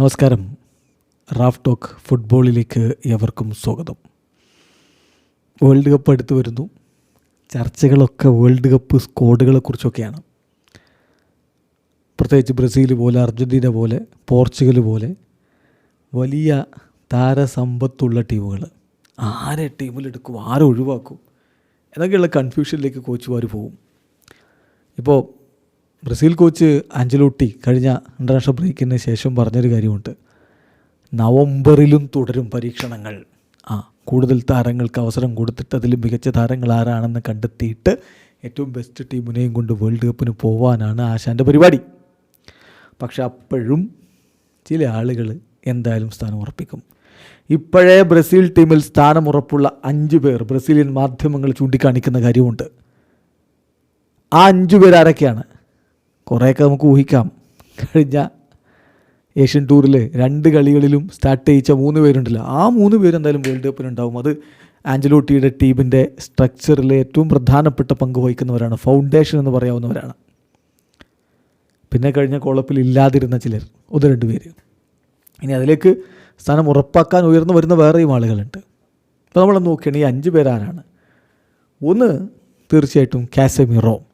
നമസ്കാരം. Raf talk ഫുട്ബോളിലേക്ക് എവർക്കും സ്വാഗതം. വേൾഡ് കപ്പ് അടുത്ത് വരുന്നു. ചർച്ചകളൊക്കെ വേൾഡ് കപ്പ് സ്ക്വാഡുകളെ കുറിച്ചൊക്കെയാണ്. പ്രത്യേകിച്ച് ബ്രസീൽ പോലെ അർജന്റീന പോലെ പോർച്ചുഗൽ പോലെ വലിയ താരസമ്പത്തുള്ള ടീമുകൾ. ആരെ ടീമിലെടുക്കും ആരെ ഒഴിവാക്കും? എന്നൊക്കെയുള്ള കൺഫ്യൂഷനിലേക്ക് കോച്ചുമാർ പോകും ഇപ്പോൾ ബ്രസീൽ കോച്ച് അഞ്ചലോട്ടി കഴിഞ്ഞ ഇന്റർനാഷണൽ ബ്രേക്കിന് ശേഷം പറഞ്ഞൊരു കാര്യമുണ്ട്. നവംബറിലും തുടരും പരീക്ഷണങ്ങൾ. ആ കൂടുതൽ താരങ്ങൾക്ക് അവസരം കൊടുത്തിട്ട് അതിൽ മികച്ച താരങ്ങൾ ആരാണെന്ന് കണ്ടെത്തിയിട്ട് ഏറ്റവും ബെസ്റ്റ് ടീമിനെയും കൊണ്ട് വേൾഡ് കപ്പിന് പോവാനാണ് ആശാന്റെ പരിപാടി. പക്ഷെ അപ്പോഴും ചില ആളുകൾ എന്തായാലും സ്ഥാനം ഉറപ്പിക്കും. ഇപ്പോഴേ ബ്രസീൽ ടീമിൽ സ്ഥാനമുറപ്പുള്ള അഞ്ച് പേർ ബ്രസീലിയൻ മാധ്യമങ്ങൾ ചൂണ്ടിക്കാണിക്കുന്ന കാര്യമുണ്ട്. ആ അഞ്ചു പേർ ആരൊക്കെയാണ്? കുറേയൊക്കെ നമുക്ക് ഊഹിക്കാം. കഴിഞ്ഞ ഏഷ്യൻ ടൂറിൽ രണ്ട് കളികളിലും സ്റ്റാർട്ട് ചെയ്യിച്ച മൂന്ന് പേരുണ്ടല്ലോ. ആ മൂന്ന് പേര് എന്തായാലും വേൾഡ് കപ്പിനുണ്ടാവും അത് ആഞ്ചലോട്ടിയുടെ ടീമിന്റെ സ്ട്രക്ചറിലെ ഏറ്റവും പ്രധാനപ്പെട്ട പങ്ക് വഹിക്കുന്നവരാണ്. ഫൗണ്ടേഷൻ എന്ന് പറയാവുന്നവരാണ്. പിന്നെ കഴിഞ്ഞ കോളപ്പിൽ ഇല്ലാതിരുന്ന ചിലർ. ഒന്ന് രണ്ട് പേര്. ഇനി അതിലേക്ക് സ്ഥാനം ഉറപ്പാക്കാൻ ഉയർന്നു വരുന്ന വേറെയും ആളുകളുണ്ട്. അപ്പോൾ നമ്മൾ നോക്കുകയാണെങ്കിൽ ഈ അഞ്ച് പേരാരാണ് ഒന്ന് തീർച്ചയായിട്ടും കാസമിറോ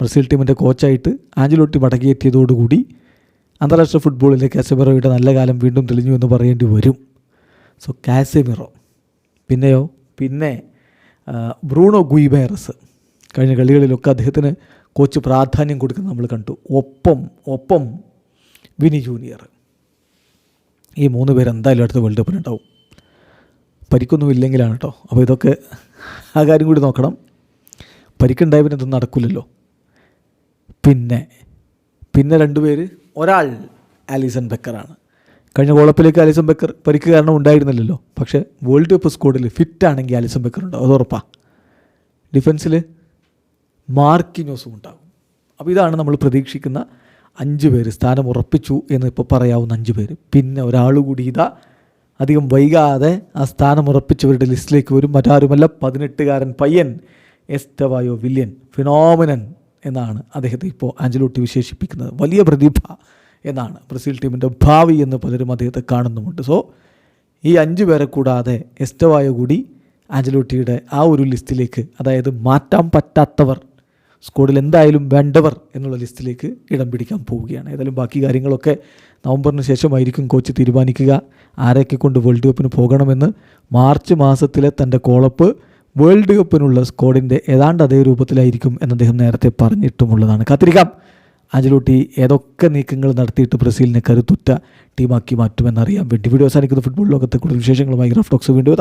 ബ്രസീൽ ടീമിന്റെ കോച്ചായിട്ട് ആഞ്ചലോട്ടി മടങ്ങിയെത്തിയതോടുകൂടി അന്താരാഷ്ട്ര ഫുട്ബോളിലെ കാസമിറോയുടെ നല്ല കാലം വീണ്ടും തെളിഞ്ഞു എന്ന് പറയേണ്ടി വരും. So Casemiro. പിന്നെയോ? പിന്നെ ബ്രൂണോ ഗുയിബേറസ് കഴിഞ്ഞ കളികളിലൊക്കെ അദ്ദേഹത്തിന് കോച്ച് പ്രാധാന്യം കൊടുക്കുന്നത് നമ്മൾ കണ്ടു. ഒപ്പം ഒപ്പം വിനി ജൂനിയർ. ഈ മൂന്ന് പേര് എന്തായാലും അടുത്ത വേൾഡ് കപ്പിനുണ്ടാവും പരിക്കൊന്നും ഇല്ലെങ്കിലാണ് കേട്ടോ. അപ്പോൾ ഇതൊക്കെ ആ കാര്യം കൂടി നോക്കണം. പരിക്കുണ്ടായ പിന്നെ ഇതൊന്നും നടക്കില്ലല്ലോ. പിന്നെ പിന്നെ രണ്ടുപേര് ഒരാൾ ആലിസൺ ബെക്കറാണ്. കഴിഞ്ഞ കോളപ്പിലേക്ക് ആലിസൺ ബെക്കർ പരിക്ക് കാരണം ഉണ്ടായിരുന്നില്ലല്ലോ. പക്ഷേ വേൾഡ് കപ്പ് ഫിറ്റ് ആണെങ്കിൽ ആലിസൺ ബെക്കർ ഉണ്ടാവും അത് ഉറപ്പാണ് ഡിഫൻസിൽ മാർക്കിനോസും ഉണ്ടാകും അപ്പോൾ ഇതാണ് നമ്മൾ പ്രതീക്ഷിക്കുന്ന അഞ്ച് പേര് സ്ഥാനം ഉറപ്പിച്ചു എന്ന് ഇപ്പോൾ പറയാവുന്ന അഞ്ച് പേര്. പിന്നെ ഒരാൾ കൂടി ഇതാ അധികം വൈകാതെ ആ സ്ഥാനം ഉറപ്പിച്ചവരുടെ ലിസ്റ്റിലേക്ക് വരും. മറ്റാരുമല്ല പതിനെട്ടുകാരൻ പയ്യൻ എസ്തവായോ വില്യൻ. ഫിനോമിനൻ എന്നാണ് അദ്ദേഹത്തെ ഇപ്പോൾ ആഞ്ചലോട്ടി വിശേഷിപ്പിക്കുന്നത്. വലിയ പ്രതിഭ എന്നാണ് ബ്രസീൽ ടീമിന്റെ ഭാവി എന്ന് പലരും അദ്ദേഹത്തെ കാണുന്നുമുണ്ട്. സോ ഈ അഞ്ച് പേരെ കൂടാതെ എസ്റ്റവായ കൂടി ആഞ്ചലോട്ടിയുടെ ആ ഒരു ലിസ്റ്റിലേക്ക് അതായത് മാറ്റാൻ പറ്റാത്തവർ സ്കോഡിൽ എന്തായാലും വേണ്ടവർ എന്നുള്ള ലിസ്റ്റിലേക്ക് ഇടം പിടിക്കാൻ പോവുകയാണ്. ഏതായാലും ബാക്കി കാര്യങ്ങളൊക്കെ നവംബറിന് ശേഷമായിരിക്കും കോച്ച് തീരുമാനിക്കുക. ആരൊക്കെ കൊണ്ട് വേൾഡ് കപ്പിന് പോകണമെന്ന് മാർച്ച് മാസത്തിലെ തന്റെ കോളപ്പ് വേൾഡ് കപ്പിനുള്ള സ്ക്വാഡിന്റെ ഏതാണ്ട് അതേ രൂപത്തിലായിരിക്കും എന്ന് അദ്ദേഹം നേരത്തെ പറഞ്ഞിട്ടുമുള്ളതാണ്. കാത്തിരിക്കാം. ആഞ്ചലോട്ടി ഏതൊക്കെ നീക്കങ്ങൾ നടത്തിയിട്ട് ബ്രസീലിനെ കരുത്തുറ്റ ടീമാക്കി മാറ്റുമെന്നറിയാൻ വേണ്ടി വീഡിയോ അവസാനിക്കുന്ന. ഫുട്ബോൾ ലോകത്തെ കൂടുതൽ വിശേഷങ്ങളുമായി ഗ്രാഫ് ടോക്സ് വീണ്ടും